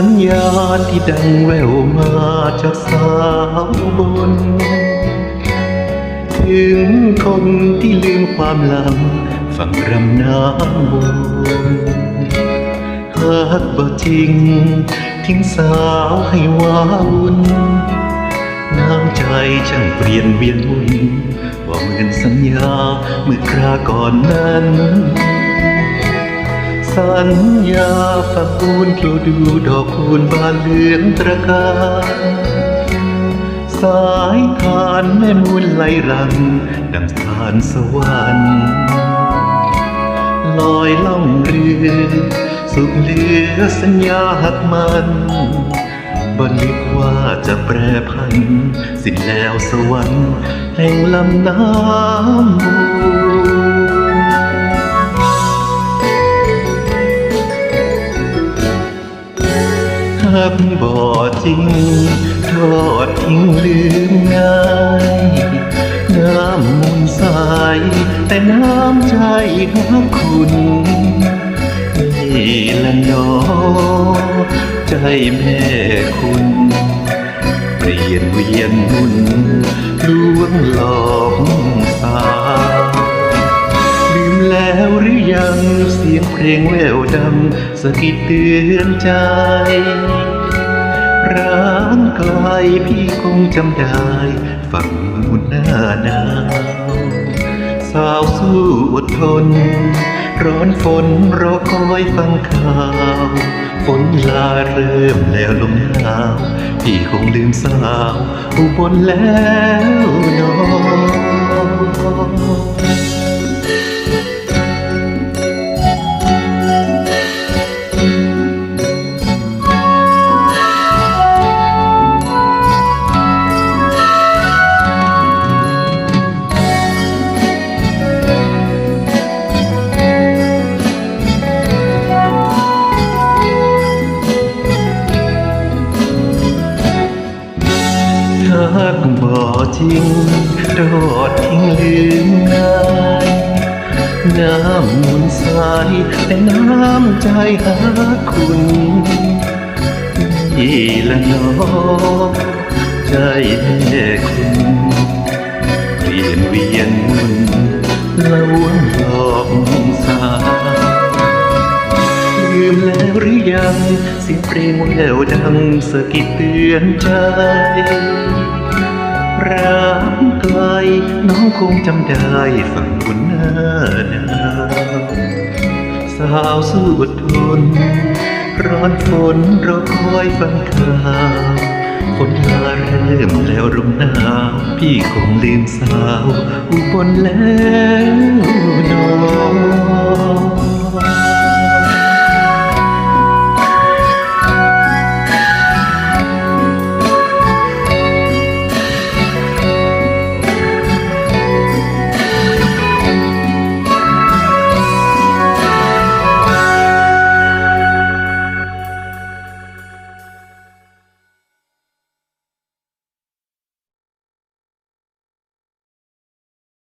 ัญญาที่ดังแววมาจากสาวบน ถึงคนที่ลืมความหลังฟังรำน้ำวนหากบ่จริง ทิ้งสาวให้ว้าวุ่นน้ำใจช่างเปลี่ยนเวียนหมุนบ่เหมือนสัญญาเมื่อคราก่อนนั้น สัญญาฝักคูณดูดูดอกคูณบานเหลืองตระการสายทานแม่มูลไหลรัง ดังสารสวรรค์ลอยล่องเรือสุขเหลือสัญญาหักมันบ่นึกว่าจะแปรพัน สิ้นแล้วสวรรค์แห่งลำน้ำมู หากบ่จริงทอดทิ้งลืมง่ายน้ำมูลสายแต่น้ำใจหักคุณนี่ละนอใจแม่คุณเปลี่ยนเวียนหมุนลวงหลอกสาว แล้วหรือยังเสียงเพลงแววดังสะกิดเตือนใจ ร้างไกลพี่คงจำได้ฝั่งมุนหน้าหนาวสาวสู้อดทน ร้อนฝนรอคอยฟังข่าว ฝนลาเริ่มแล้วลมหนาว พี่คงลืมสาวอุบลแล้ว จริงโดดทิ้งลืมง่ายน้ำมุนสายแต่น้ำใจหาคุณนี่ละนอใจแม่คุณเปลี่ยนเวียนมุนลวงหลอกสาวลืมแล้วหรือยังเสียงเพลงแววดังสะกิดเตือนใจ รักไกลน้องคงจำได้ฝั่งบนหน้าหนาวสาวสู้อดทน ร้อนฝนรอคอยฟังข่าวฝนลาเริ่มแล้วลมหนาว พี่คงลืมสาวอุบลแล้ว